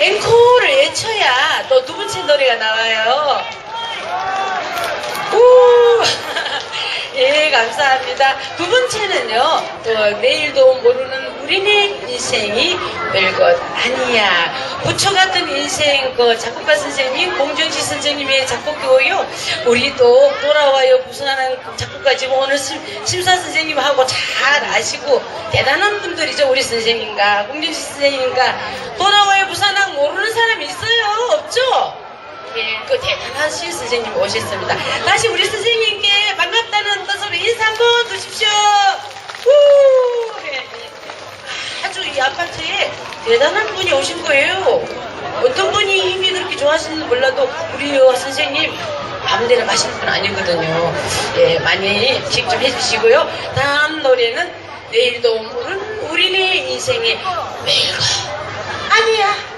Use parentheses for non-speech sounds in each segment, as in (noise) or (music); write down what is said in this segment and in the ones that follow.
앵콜을 외쳐야 또 두 번째 노래가 나와요. 우! (laughs) 예, 감사합니다. 두 번째는요, 또 내일도 모르는 우리네 인생이 별것 아니야. 부처 같은 인생, 그 작곡가 선생님, 공정시 선생님의 작곡이고요. 우리 또 돌아와요 부산하는 작곡가 지금 오늘 심, 심사 선생님하고 잘 아시고 대단한 분들이죠. 우리 선생님과 공정시 선생님과 돌아와요 부산항 모르는 사람이 있어요? 없죠? 예, 그 대단한 시 선생님 오셨습니다. 다시 우리 선생님께 반갑다는 뜻으로 인사 한번 주십시오. 후! 네. 아주 이 아파트에 대단한 분이 오신 거예요. 어떤 분이 힘이 그렇게 좋아하시는지 몰라도 우리 선생님 마음대로 가시는 분 아니거든요. 예, 많이 직접 해주시고요. 다음 노래는 내일도 모르는 우리네 인생의 별거 아니야.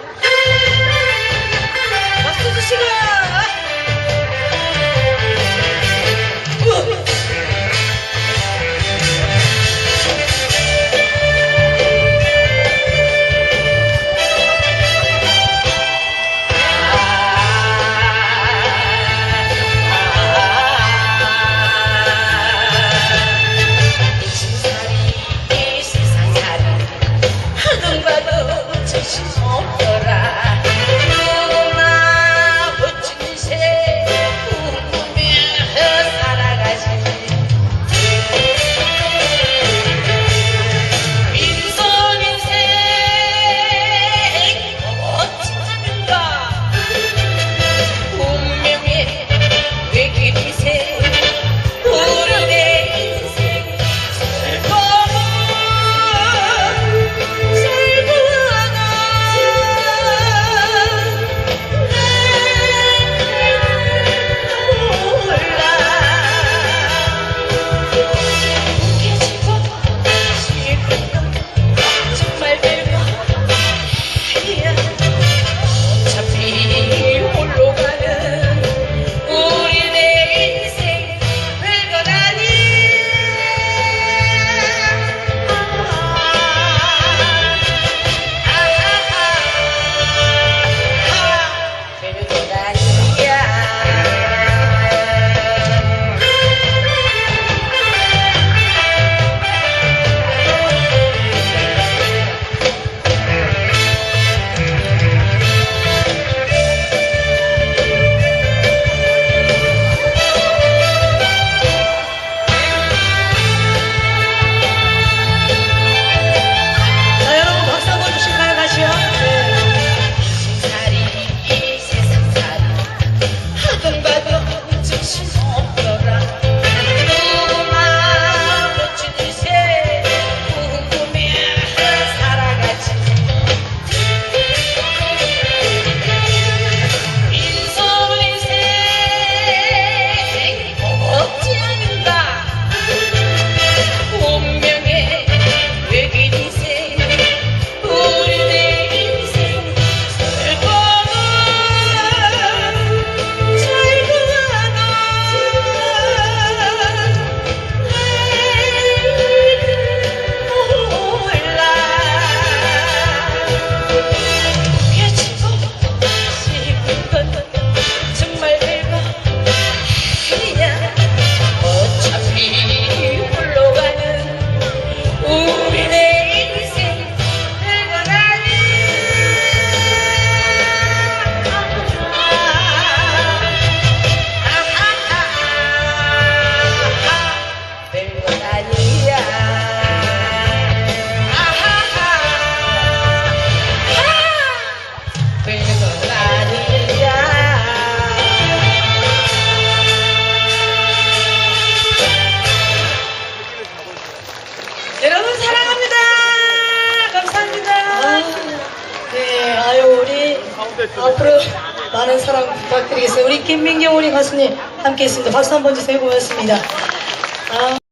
앞으로 많은 사랑 부탁드리겠습니다. 우리 김민경 우리 가수님 함께 했습니다. 박수 한 번 주세요. 고맙습니다. 아.